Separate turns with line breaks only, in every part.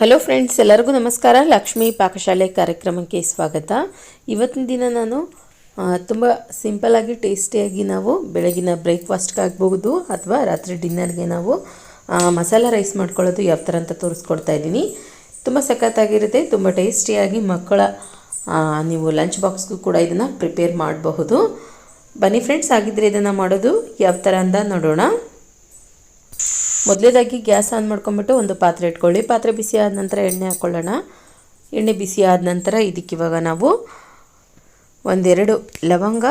Hello friends ಎಲ್ಲರಿಗೂ ನಮಸ್ಕಾರ. ಲಕ್ಷ್ಮೀ ಪಾಕಶಾಲೆ ಕಾರ್ಯಕ್ರಮಕ್ಕೆ ಸ್ವಾಗತ. ಇವತ್ತಿನ ದಿನ ನಾನು ತುಂಬ ಸಿಂಪಲ್ಲಾಗಿ ಟೇಸ್ಟಿಯಾಗಿ ನಾವು ಬೆಳಗಿನ ಬ್ರೇಕ್ಫಾಸ್ಟ್ಗೆ ಆಗ್ಬಹುದು ಅಥವಾ ರಾತ್ರಿ ಡಿನ್ನರ್ಗೆ ನಾವು ಮಸಾಲಾ ರೈಸ್ ಮಾಡ್ಕೊಳ್ಳೋದು ಯಾವ ಥರ ಅಂತ ತೋರಿಸ್ಕೊಡ್ತಾ ಇದ್ದೀನಿ. ತುಂಬ ಸಖತ್ತಾಗಿರುತ್ತೆ, ತುಂಬ ಟೇಸ್ಟಿಯಾಗಿ ಮಕ್ಕಳ ನೀವು ಲಂಚ್ ಬಾಕ್ಸ್ಗೂ ಕೂಡ ಇದನ್ನು ಪ್ರಿಪೇರ್ ಮಾಡಬಹುದು. ಬನ್ನಿ ಫ್ರೆಂಡ್ಸ್ ಆಗಿದ್ದರೆ ಇದನ್ನು ಮಾಡೋದು ಯಾವ ಥರ ಅಂತ ನೋಡೋಣ. ಮೊದಲೇದಾಗಿ ಗ್ಯಾಸ್ ಆನ್ ಮಾಡ್ಕೊಂಬಿಟ್ಟು ಒಂದು ಪಾತ್ರೆ ಇಟ್ಕೊಳ್ಳಿ. ಪಾತ್ರೆ ಬಿಸಿ ಆದ ನಂತರ ಎಣ್ಣೆ ಹಾಕ್ಕೊಳ್ಳೋಣ ಎಣ್ಣೆ ಬಿಸಿ ಆದ ನಂತರ ಇದಕ್ಕೆ ಇವಾಗ ನಾವು ಒಂದೆರಡು ಲವಂಗ,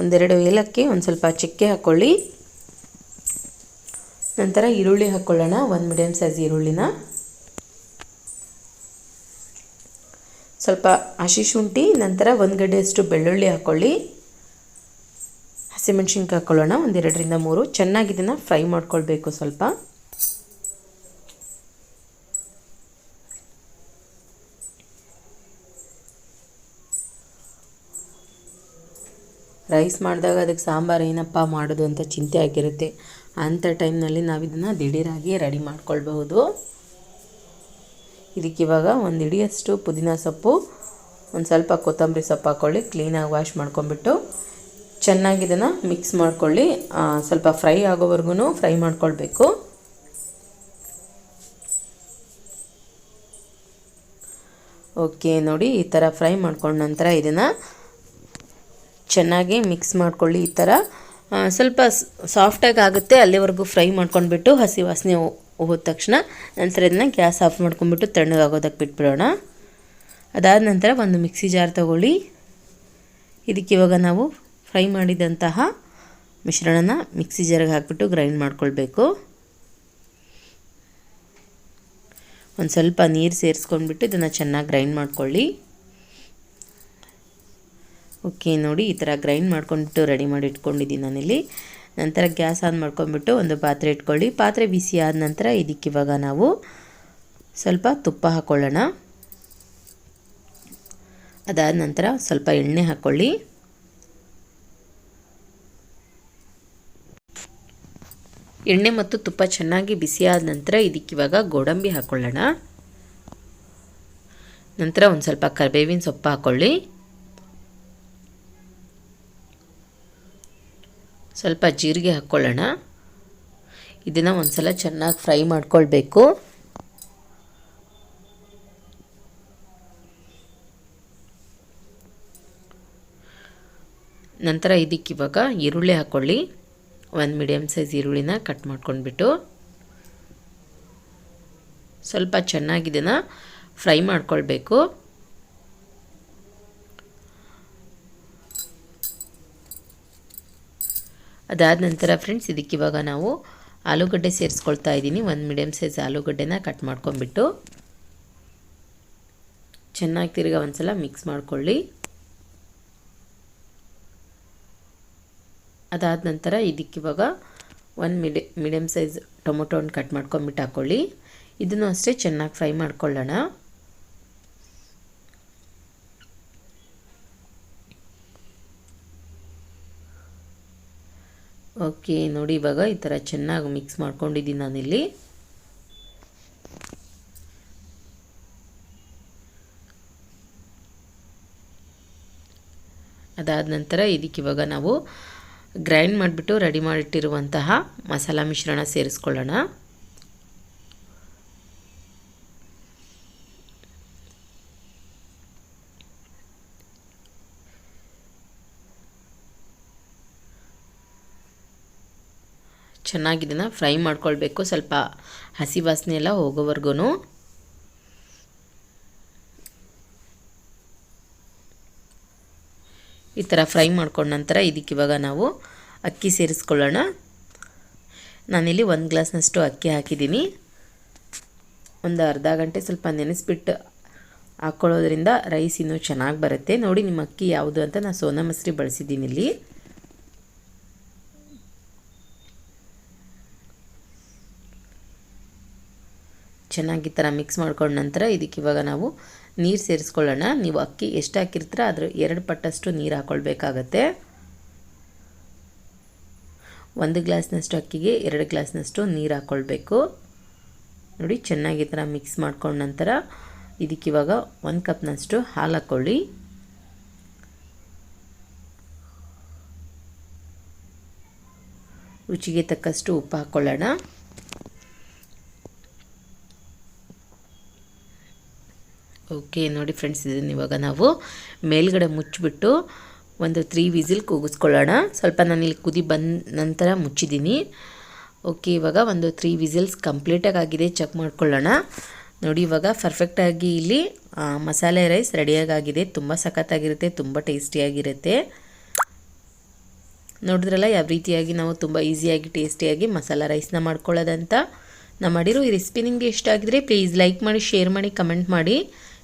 ಒಂದೆರಡು ಏಲಕ್ಕಿ, ಒಂದು ಸ್ವಲ್ಪ ಚಕ್ಕೆ ಹಾಕ್ಕೊಳ್ಳಿ ನಂತರ ಈರುಳ್ಳಿ ಹಾಕ್ಕೊಳ್ಳೋಣ ಒಂದು ಮೀಡಿಯಮ್ ಸೈಜ್ ಈರುಳ್ಳಿನ. ಸ್ವಲ್ಪ ಹಸಿ ಶುಂಠಿ, ನಂತರ ಒಂದು ಗಡ್ಡೆಯಷ್ಟು ಬೆಳ್ಳುಳ್ಳಿ ಹಾಕ್ಕೊಳ್ಳಿ ಹಸಿಮೆಣ್ಸಿನ್ಕಾಯಿ ಹಾಕ್ಕೊಳ್ಳೋಣ ಒಂದೆರಡರಿಂದ ಮೂರು. ಚೆನ್ನಾಗಿ ಇದನ್ನು ಫ್ರೈ ಮಾಡ್ಕೊಳ್ಬೇಕು ಸ್ವಲ್ಪ. ರೈಸ್ ಮಾಡಿದಾಗ ಅದಕ್ಕೆ ಸಾಂಬಾರು ಏನಪ್ಪ ಮಾಡೋದು ಅಂತ ಚಿಂತೆ ಆಗಿರುತ್ತೆ. ಅಂಥ ಟೈಮ್ನಲ್ಲಿ ನಾವು ಇದನ್ನು ದಿಢೀರಾಗಿ ರೆಡಿ ಮಾಡ್ಕೊಳ್ಬಹುದು. ಇದಕ್ಕೆ ಇವಾಗ ಒಂದು ಇಡಿಯಷ್ಟು ಪುದೀನ ಸೊಪ್ಪು, ಒಂದು ಸ್ವಲ್ಪ ಕೊತ್ತಂಬರಿ ಸೊಪ್ಪು ಹಾಕ್ಕೊಳ್ಳಿ ಕ್ಲೀನಾಗಿ ವಾಶ್ ಮಾಡ್ಕೊಂಬಿಟ್ಟು ಚೆನ್ನಾಗಿ ಇದನ್ನು ಮಿಕ್ಸ್ ಮಾಡ್ಕೊಳ್ಳಿ. ಸ್ವಲ್ಪ ಫ್ರೈ ಆಗೋವರೆಗೂ ಫ್ರೈ ಮಾಡ್ಕೊಳ್ಬೇಕು. ಓಕೆ ನೋಡಿ ಈ ಥರ ಫ್ರೈ ಮಾಡ್ಕೊಂಡ ನಂತರ ಇದನ್ನು ಚೆನ್ನಾಗಿ ಮಿಕ್ಸ್ ಮಾಡ್ಕೊಳ್ಳಿ ಈ ಥರ ಸ್ವಲ್ಪ ಸಾಫ್ಟಾಗಿ ಆಗುತ್ತೆ, ಅಲ್ಲಿವರೆಗೂ ಫ್ರೈ ಮಾಡ್ಕೊಂಡ್ಬಿಟ್ಟು ಹಸಿ ವಾಸನೆ ಹೋದ ತಕ್ಷಣ ನಂತರ ಇದನ್ನು ಗ್ಯಾಸ್ ಆಫ್ ಮಾಡ್ಕೊಂಡ್ಬಿಟ್ಟು ತಣ್ಣಗಾಗೋದಕ್ಕೆ ಬಿಟ್ಬಿಡೋಣ. ಅದಾದ ನಂತರ ಒಂದು ಮಿಕ್ಸಿ ಜಾರ್ ತಗೊಳ್ಳಿ. ಇದಕ್ಕೆ ಇವಾಗ ನಾವು ಫ್ರೈ ಮಾಡಿದಂತಹ ಮಿಶ್ರಣನ ಮಿಕ್ಸಿ ಜಾರಿಗೆ ಹಾಕ್ಬಿಟ್ಟು ಗ್ರೈಂಡ್ ಮಾಡ್ಕೊಳ್ಬೇಕು. ಒಂದು ಸ್ವಲ್ಪ ನೀರು ಸೇರಿಸ್ಕೊಂಡ್ಬಿಟ್ಟು ಇದನ್ನು ಚೆನ್ನಾಗಿ ಗ್ರೈಂಡ್ ಮಾಡ್ಕೊಳ್ಳಿ. ಓಕೆ, ನೋಡಿ ಈ ಥರ ಗ್ರೈಂಡ್ ಮಾಡ್ಕೊಂಡ್ಬಿಟ್ಟು ರೆಡಿ ಮಾಡಿ ಇಟ್ಕೊಂಡಿದ್ದೀನಿ ನಾನಿಲ್ಲಿ. ನಂತರ ಗ್ಯಾಸ್ ಆನ್ ಮಾಡ್ಕೊಂಡ್ಬಿಟ್ಟು ಒಂದು ಪಾತ್ರೆ ಇಟ್ಕೊಳ್ಳಿ. ಪಾತ್ರೆ ಬಿಸಿ ಆದ ನಂತರ ಇದಕ್ಕೆ ಇವಾಗ ನಾವು ಸ್ವಲ್ಪ ತುಪ್ಪ ಹಾಕ್ಕೊಳ್ಳೋಣ ಅದಾದ ನಂತರ ಸ್ವಲ್ಪ ಎಣ್ಣೆ ಹಾಕ್ಕೊಳ್ಳಿ ಎಣ್ಣೆ ಮತ್ತು ತುಪ್ಪ ಚೆನ್ನಾಗಿ ಬಿಸಿಯಾದ ನಂತರ ಇದಕ್ಕಿವಾಗ ಗೋಡಂಬಿ ಹಾಕ್ಕೊಳ್ಳೋಣ ನಂತರ ಒಂದು ಸ್ವಲ್ಪ ಕರಿಬೇವಿನ ಸೊಪ್ಪು ಹಾಕ್ಕೊಳ್ಳಿ ಸ್ವಲ್ಪ ಜೀರಿಗೆ ಹಾಕ್ಕೊಳ್ಳೋಣ ಇದನ್ನು ಒಂದು ಸಲ ಚೆನ್ನಾಗಿ ಫ್ರೈ ಮಾಡ್ಕೊಳ್ಬೇಕು. ನಂತರ ಇದಕ್ಕಿವಾಗ ಈರುಳ್ಳಿ ಹಾಕ್ಕೊಳ್ಳಿ ಒಂದು ಮೀಡಿಯಮ್ ಸೈಜ್ ಈರುಳ್ಳಿನ ಕಟ್ ಮಾಡ್ಕೊಂಡ್ಬಿಟ್ಟು ಸ್ವಲ್ಪ ಚೆನ್ನಾಗಿ ಇದನ್ನು ಫ್ರೈ ಮಾಡ್ಕೊಳ್ಬೇಕು. ಅದಾದ ನಂತರ ಫ್ರೆಂಡ್ಸ್, ಇದಕ್ಕೆ ಇವಾಗ ನಾವು ಆಲೂಗಡ್ಡೆ ಸೇರಿಸ್ಕೊಳ್ತಾ ಇದ್ದೀನಿ. ಒಂದು ಮೀಡಿಯಮ್ ಸೈಜ್ ಆಲೂಗಡ್ಡೆನ ಕಟ್ ಮಾಡ್ಕೊಂಡ್ಬಿಟ್ಟು ಚೆನ್ನಾಗಿ ತಿರ್ಗ ಒಂದು ಸಲ ಮಿಕ್ಸ್ ಮಾಡ್ಕೊಳ್ಳಿ. ಅದಾದ ನಂತರ ಇದಕ್ಕೆ ಇವಾಗ ಒಂದು ಮಿಡಿ ಮೀಡಿಯಮ್ ಸೈಜ್ ಟೊಮೊಟೊ ಕಟ್ ಮಾಡ್ಕೊಂಬಿಟ್ಟು ಹಾಕ್ಕೊಳ್ಳಿ ಇದನ್ನು ಅಷ್ಟೇ ಚೆನ್ನಾಗಿ ಫ್ರೈ ಮಾಡ್ಕೊಳ್ಳೋಣ. ಓಕೆ ನೋಡಿ ಇವಾಗ ಈ ಥರ ಚೆನ್ನಾಗಿ ಮಿಕ್ಸ್ ಮಾಡ್ಕೊಂಡಿದ್ದೀನಿ ನಾನಿಲ್ಲಿ. ಅದಾದ ನಂತರ ಇದಕ್ಕೆ ಇವಾಗ ನಾವು ಗ್ರೈಂಡ್ ಮಾಡಿಬಿಟ್ಟು ರೆಡಿ ಮಾಡಿಟ್ಟಿರುವಂತಹ ಮಸಾಲ ಮಿಶ್ರಣ ಸೇರಿಸ್ಕೊಳ್ಳೋಣ. ಚೆನ್ನಾಗಿ ಇದನ್ನು ಫ್ರೈ ಮಾಡ್ಕೊಳ್ಬೇಕು. ಸ್ವಲ್ಪ ಹಸಿ ವಾಸನೆ ಎಲ್ಲ ಹೋಗೋವರೆಗೂ ಈ ಥರ ಫ್ರೈ ಮಾಡ್ಕೊಂಡ ನಂತರ ಇದಕ್ಕಿವಾಗ ನಾವು ಅಕ್ಕಿ ಸೇರಿಸ್ಕೊಳ್ಳೋಣ. ನಾನಿಲ್ಲಿ ಒಂದು ಗ್ಲಾಸ್ನಷ್ಟು ಅಕ್ಕಿ ಹಾಕಿದ್ದೀನಿ. ಒಂದು ಅರ್ಧ ಗಂಟೆ ಸ್ವಲ್ಪ ನೆನೆಸ್ಬಿಟ್ಟು ಹಾಕ್ಕೊಳ್ಳೋದ್ರಿಂದ ರೈಸ್ ಇನ್ನೂ ಚೆನ್ನಾಗಿ ಬರುತ್ತೆ. ನೋಡಿ ನಿಮ್ಮ ಅಕ್ಕಿ ಯಾವುದು ಅಂತ ನಾನು ಸೋನಾ ಮಸರಿ ಬಳಸಿದ್ದೀನಿ ಇಲ್ಲಿ. ಚೆನ್ನಾಗಿ ಥರ ಮಿಕ್ಸ್ ಮಾಡ್ಕೊಂಡ ನಂತರ ಇದಕ್ಕೆ ಇವಾಗ ನಾವು ನೀರು ಸೇರಿಸ್ಕೊಳ್ಳೋಣ. ನೀವು ಅಕ್ಕಿ ಎಷ್ಟು ಹಾಕಿರ್ತೀರ, ಅದ್ರ ಎರಡು ಪಟ್ಟಷ್ಟು ನೀರು ಹಾಕ್ಕೊಳ್ಬೇಕಾಗತ್ತೆ ಒಂದು ಗ್ಲಾಸ್ನಷ್ಟು ಅಕ್ಕಿಗೆ ಎರಡು ಗ್ಲಾಸ್ನಷ್ಟು ನೀರು ಹಾಕ್ಕೊಳ್ಬೇಕು ನೋಡಿ, ಚೆನ್ನಾಗಿ ಥರ ಮಿಕ್ಸ್ ಮಾಡ್ಕೊಂಡ ನಂತರ ಇದಕ್ಕೆ ಇವಾಗ ಒಂದು ಕಪ್ನಷ್ಟು ಹಾಲು ಹಾಕ್ಕೊಳ್ಳಿ ರುಚಿಗೆ ತಕ್ಕಷ್ಟು ಉಪ್ಪು ಹಾಕ್ಕೊಳ್ಳೋಣ ಓಕೆ, ನೋಡಿ ಫ್ರೆಂಡ್ಸ್ ಇದನ್ನು ಇವಾಗ ನಾವು ಮೇಲ್ಗಡೆ ಮುಚ್ಚಿಬಿಟ್ಟು ಒಂದು ತ್ರೀ ವಿಸಿಲ್ ಕೂಗಿಸ್ಕೊಳ್ಳೋಣ. ಸ್ವಲ್ಪ ನಾನಿಲ್ಲಿ ಕುದಿ ಬಂದ ನಂತರ ಮುಚ್ಚಿದ್ದೀನಿ. ಓಕೆ, ಇವಾಗ ಒಂದು ತ್ರೀ ವಿಸಿಲ್ಸ್ ಕಂಪ್ಲೀಟಾಗಿ ಆಗಿದೆ ಚೆಕ್ ಮಾಡ್ಕೊಳ್ಳೋಣ. ನೋಡಿ, ಇವಾಗ ಪರ್ಫೆಕ್ಟಾಗಿ ಇಲ್ಲಿ ಮಸಾಲೆ ರೈಸ್ ರೆಡಿಯಾಗಿದೆ ತುಂಬ ಸಖತ್ತಾಗಿರುತ್ತೆ, ತುಂಬ ಟೇಸ್ಟಿಯಾಗಿರುತ್ತೆ ನೋಡಿದ್ರಲ್ಲ, ಯಾವ ರೀತಿಯಾಗಿ ನಾವು ತುಂಬ ಈಸಿಯಾಗಿ ಟೇಸ್ಟಿಯಾಗಿ ಮಸಾಲ ರೈಸ್ನ ಮಾಡ್ಕೊಳ್ಳೋದಂತ. ನಾನು ಮಾಡಿರೋ ಈ ರೆಸಿಪಿ ನಿಮಗೆ ಇಷ್ಟ ಆಗಿದ್ರೆ ಪ್ಲೀಸ್ ಲೈಕ್ ಮಾಡಿ ಶೇರ್ ಮಾಡಿ ಕಮೆಂಟ್ ಮಾಡಿ.